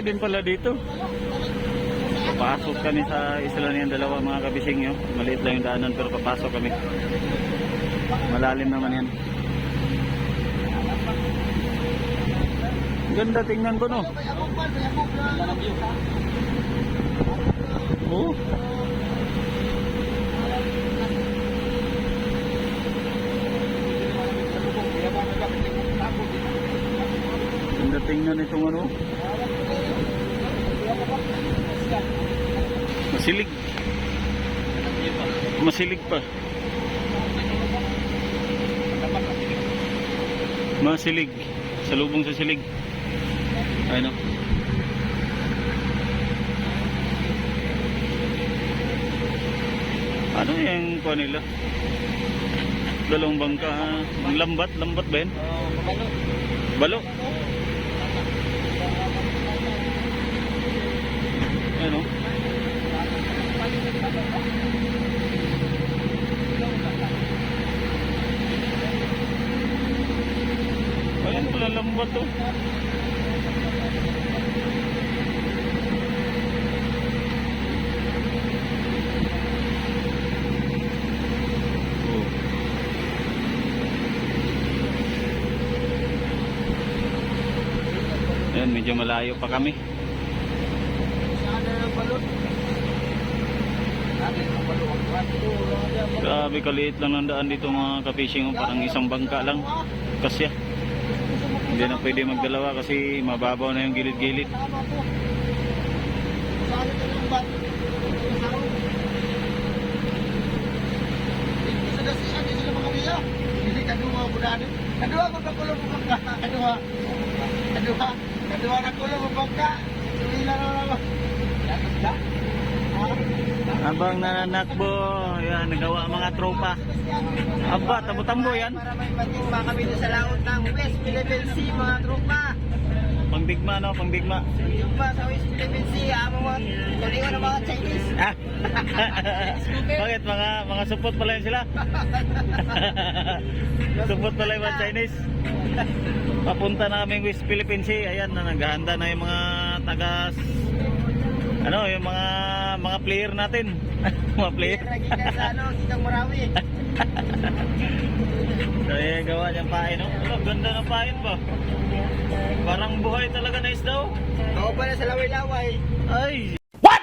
bahay din pala dito. Papasok kami sa isa lang yung dalawa mga kabising yun. Maliit lang yung daanan pero papasok kami. Malalim naman yan. Ganda tingnan ko no. Oh. Ganda tingnan itong ano. Masilig. Masilig pa. Masilig. Salubong sa silig. Ano? Ano yung kuha nila? Dalawang bangka. Ang lambat, lambat ba yun? Balo. Ano? Ayan to. Oh. Ayan, medyo malayo pa kami. Grabe kaliit lang ng daan dito mga kapishing. oh. Parang isang bangka lang. Kasya. Hindi na pwede magdalawa kasi mababaw na yung gilid-gilid. Kadua ko na kulo mo bangka. Kadua. Kadua. Kadua na kulo mo bangka. Sumila na lang. Habang nananakbo, yan, nagawa mga tropa. Aba, tabo-tambo yan. Para may kami doon sa laot ng West Philippine Sea, mga trupa. Pangdigma, no? Pangdigma. Timba sa West Philippine Sea, among mga tulingan ng mga Chinese. Ah. Bakit? Mga mga supot pala yun sila? supot pala yung mga Chinese. Papunta na kami West Philippine Sea. Ayan na, naghahanda na yung mga tagas ano, yung mga mga player natin. mga player. Naging sa ano, Kitang Marawi. So, eh, gawa niyang pain, no? Ano, ganda ng pain ba? Parang buhay talaga na isda, oh. Ako pa na sa laway-laway. Ay! What?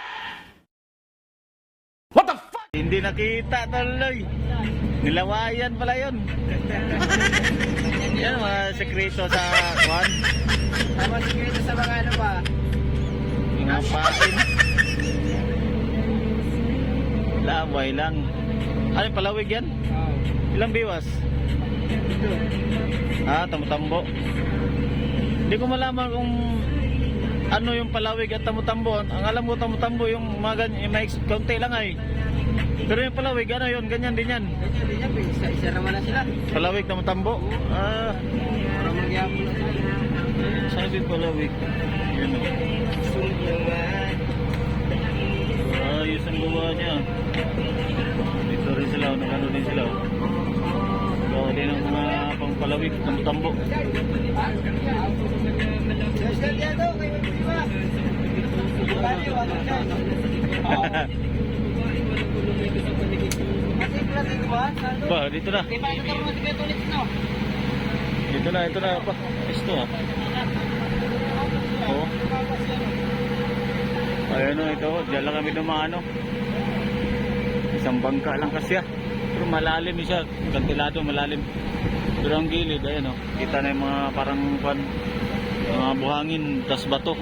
What the fuck? Hindi nakita tuloy. Nilawayan pala yun. Yan mga sekreto sa kwan. Tama sikreto sa mga ano pa. Mga pain. Laway lang. Ano yung palawig yan? Oh. Ilang biwas? Ito. Ah, tambo-tambo. Hindi ko malaman kung ano yung palawig at tamutambo. Ang alam ko tamutambo yung mga ganyan, yung may kaunti lang ay. Pero yung palawig, ano yun, ganyan din yan. Ganyan, ganyan. Isa-isa naman na sila. Palawig, tamutambo. Ah, Para magyapon na sila. saan din palawig? Yun o. platin ba? Dito na. Dito na, ito na. Pa. Ito ah. Oo. Ayun o, ito. Diyan lang kami dumano. Isang bangka lang kasi ah. Pero malalim siya. Kantilado, malalim. Pero ang gilid, ayan o. Kita na yung mga parang pan, mga buhangin, tas bato.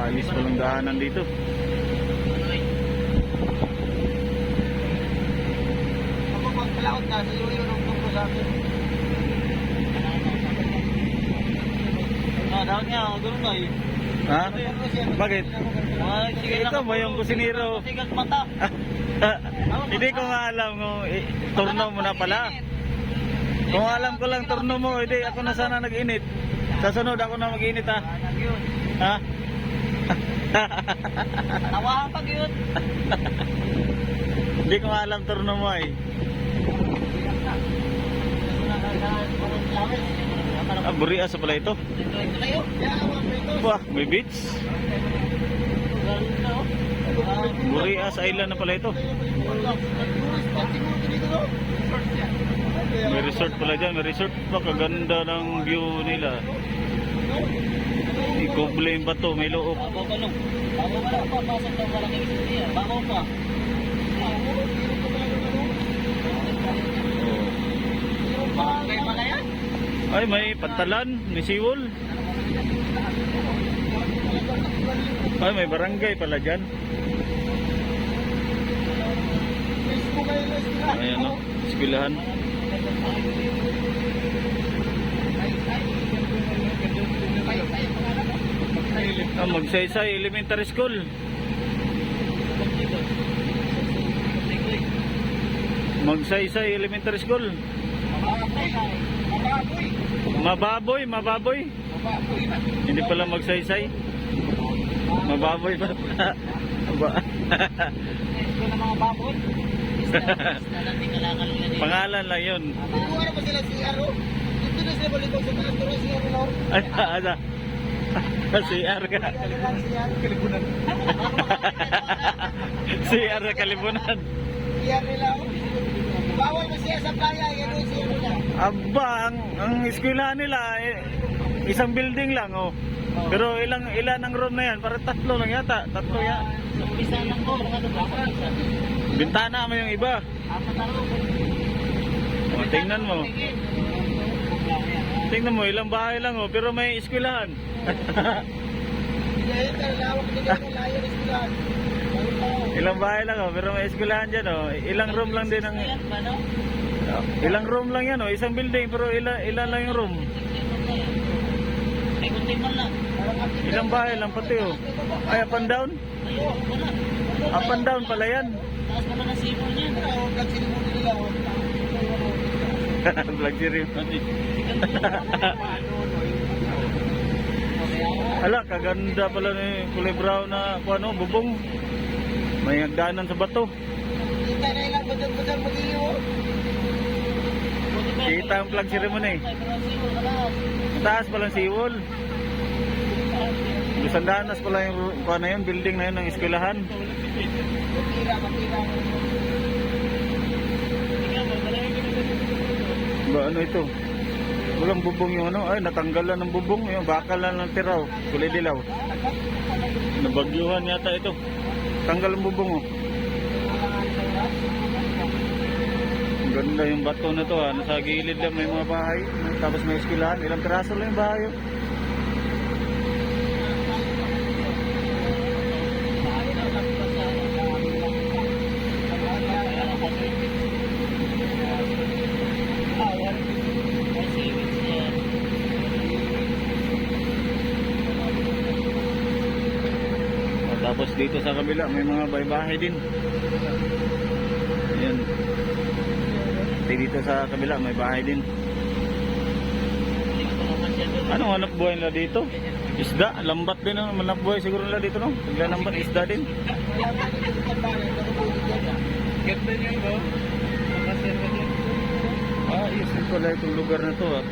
Alis ko lang daanan dito. Ako pag kalaot na, sa iyo yung tungko sa akin. Ah, daw niya, gano'n ba yun? Ha? Bakit? Ah, sige Ikaw ba yung kusinero? Mata. Hindi ko nga alam kung eh, turno mo na pala. Kung alam ko lang turno mo, hindi ako na sana nag-init. Sa sunod ako na mag-init ha. Ha? Tawahan pag yun. Hindi ko alam turno mo eh. Ah, Burias pala ito. Wah, may beach. Burias Island na pala ito. May resort pala dyan. May resort pa. Kaganda ng view nila. Ikuble yung bato. May loob. Babaw pa. Babaw pa pa. Pasok daw malaking istorya. Babaw pa. Barangay pala yan. Ay, may pantalan. May siwol. Ay, may barangay pala dyan. Ayan no. Eskwelahan. Ah, Magsaysay Elementary School. Magsaysay Elementary School. Mababoy, mababoy. Hindi pala magsaysay. Mababoy pa. Ba- Ito na mga baboy. Pangalan lang yun. Kumuha pa sila si Aro. Dito na sila balik sa kanto na si Aro no. Ay, asa? CR ka. Kalimutan si Aro. Kalimutan. CR na kalibunan. Si Aro nila. Oh. Bawal mo siya sa playa. Yan o si Aro na. Aba, ang, ang eskwelahan nila, eh, isang building lang, oh. Pero ilang ilan ang room na yan? Para tatlo lang yata. Tatlo ya. Isa lang ko. Mga isa. Bintana mo yung iba. Apat na ro. O, tingnan mo. Tingnan mo, ilang bahay lang, oh. Pero may eskwelahan. Dahil ka lawak nila layo eskwelahan. Ilang bahay lang, oh. Pero may eskwelahan dyan, oh. Ilang room lang din ang... Oh, Ilang room lang yan, oh. Isang building, pero ilan, ilan lang yung room. Ilang bahay lang pati, oh. Ay, up and down? Up and down pala yan. Taas naman ang sipon niya. Vlog si Rim. Ala, kaganda pala ni kulay brown na kung ano, bubong. May hagdanan sa bato. Kita na ilang badang-badang mag-iyo. Kita ang flag ceremony. Taas pala ang siwol. Lusandanas pala yung kung ano yun, building na yun ng eskwelahan. Ba, ano ito? Walang bubong yung ano. Ay, natanggalan ng bubong. Yung bakal lang ng tiraw. Kulay dilaw. Nabagyuhan yata ito. Tanggal ang bubong oh. Ganda yung bato na to ha. Nasa gilid lang may mga bahay. Tapos may eskwelahan. Ilang piraso lang yung bahay oh. Oh, Tapos dito sa kabila may mga bahay-bahay din. Ayan. Dito sa kabila may bahay din. Anong hanap buhay nila dito? Isda, lambat din ang hanap buhay siguro nila dito no? Lambat, isda din. Ganda niya ba? Ah, yes, yun pala itong lugar na to ah.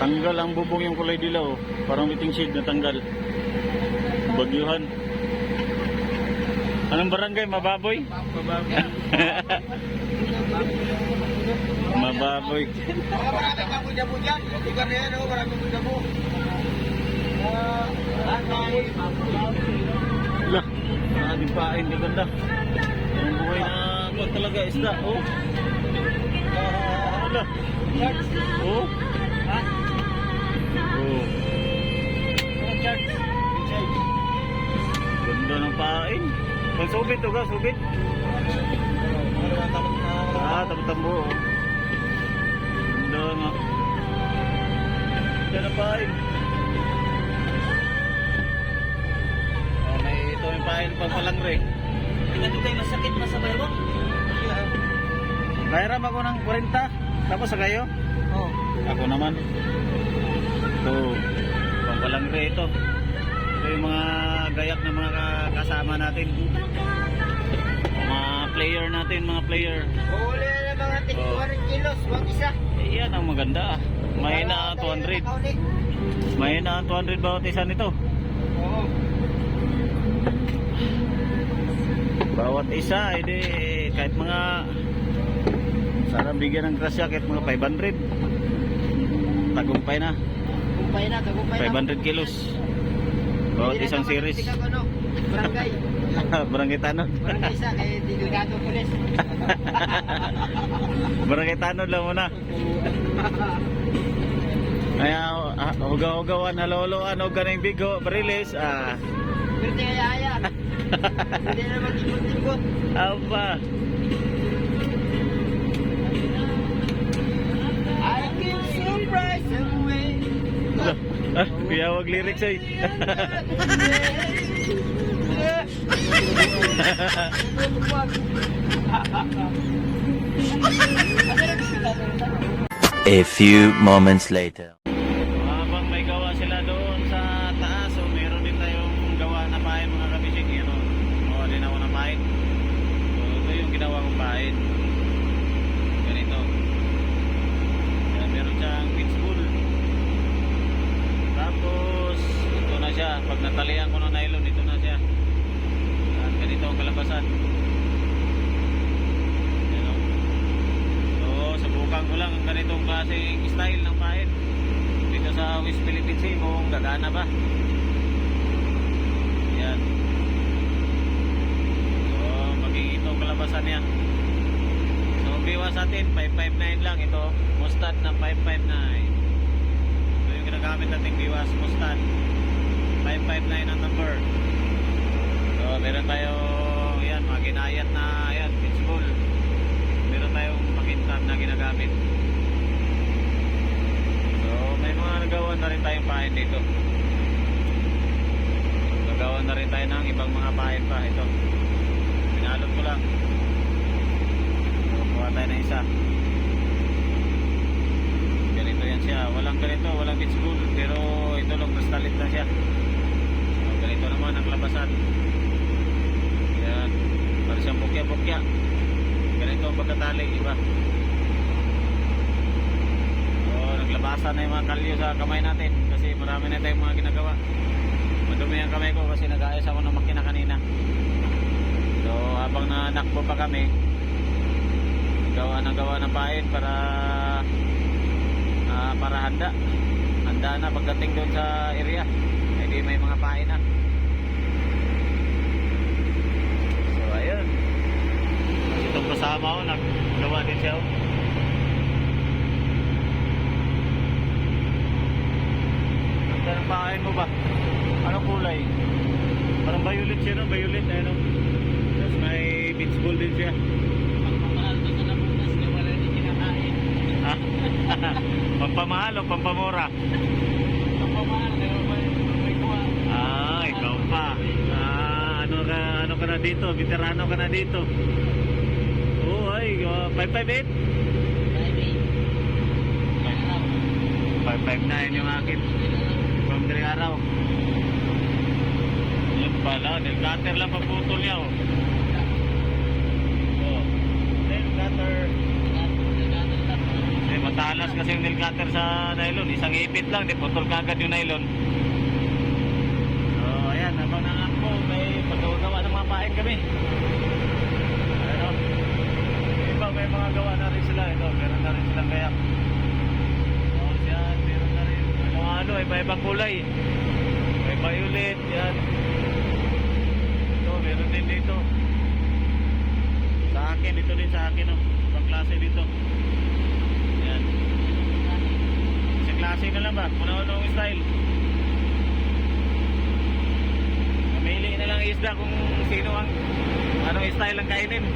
Tanggal ang bubong yung kulay dilaw. oh. Parang waiting shade na tanggal. Bagyuhan. Anong barangay? Mababoy? Mababoy. Mababoy. Oh. Ah. Lah, maraming pain. Di ganda. Ang buhay na kuwan talaga isda. Oh. Ah, ala. Oh. Ha? Oh. Ganda ng pain. Pang subit to ka, subit. Ah, tambo-tambo. oh. Ganda nga. Ganda ng pain. Oh, may ito yung pain pang palangre. Tingnan tayo masakit na sa bayo. Nahiram ako ng 40. Tapos sa kayo? Oh. Ako naman. Ito, pampalangre ito. Ito yung mga gayak na mga ka- kasama natin. Mga player natin, mga player. Huli na mga tig Oh. 200 kilos, wag isa. Eh, yan ang maganda. ah. May na 200. May na 200 bawat isa nito. Oo. Bawat isa, edi kahit mga sana bigyan ng grasya kahit mga 500. Tagumpay na. Kumpay na, kagumpay na. 500 kilos. Bawat isang series. Barangay. Barangay Tanod. Barangay isa kay Delegado Pulis. Barangay Tanod lang muna. Kaya ah, hugaw-hugawan, haloloan, huwag ka ng bigo, barilis. Ah, di kaya aya. Hindi na mag-ikot-ikot. aba. Ah, kaya wag lyrics ay. A few moments later. Habang may gawa sila doon sa taas, so meron din tayong gawa na pahin mga kabisig. Yan o, gawa din ako ng pahin. So ito yung ginawa kong pahin. Ganito. Yan, meron siyang pitch pool. Tapos, ito na siya. Pag natalian ko ng nylon, ito na siya. Yan, ganito ang kalabasan. Yan o. So, subukan ko lang ang ganitong klaseng style ng pahin dito sa West Philippine Sea kung gagana ba? Yan so magiging ito kalabasan niya so biwas natin 559 lang ito. Mustad na 559 ito yung ginagamit natin biwas mustad 559 ang number. So meron tayo yan mga ginayat na yan pitchbull meron tayong pakintab na ginagamit So, may mga nagawa na rin tayong pahin dito. Nagawa na rin tayo ng ibang mga pahin pa. Ito. Pinalot ko lang. So, kuha tayo ng isa. Ganito yan siya. Walang ganito, walang pitch bull. Pero ito lang, kristalit na siya. So, ganito naman ang labasan. Yan. Para siyang bukya-bukya. Ganito ang pagkatali, iba. So, naglabasan na yung mga kalyo sa kamay natin kasi marami na tayong mga ginagawa. Madumi ang kamay ko kasi nag-aayos ako ng makina kanina. So, habang nanakbo pa kami, gawa ng gawa ng pain para ah, para handa. Handa na pagdating doon sa area. Hindi may mga pain na. So, ayun. Itong kasama ko, naggawa din siya. oh. Pakain mo ba? Anong kulay? Parang violet siya no? Violet eh no? Tapos may beach ball din siya. Pagpapahal ko sa nabutas na wala din kinakain. Ha? pampamahal o pampamura? Pagpapahal, kaya may may kuha. Ah, ikaw pa. Ah, ano ka, ano ka na dito? Veterano ka na dito. Oo, ay, uh, 558? 559 yung akin. Araw. Yun pala, nilgater lang paputol niya oh. Oh. Nilgater. Eh, matalas kasi yung nilgater sa nylon. Isang ipit lang, di putol kagad yung nylon. So, ayan, habang nangako, may paggawa ng mga pain kami. Ano? Iba, may mga gawa na rin sila. Ito, meron na rin silang kayak. Oh, yan, meron na rin. May mga ano, iba-ibang kulay. May violet, yan. Ito, meron din dito. Sa akin, ito din sa akin, oh. Ibang klase dito. Yan. Sa klase na lang ba? Kung ano style. Mamili na lang isda kung sino ang anong style ang kainin.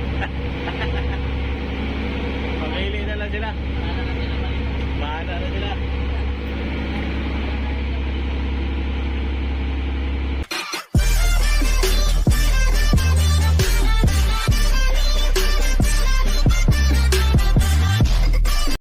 Pamili na lang sila. Bahala na sila.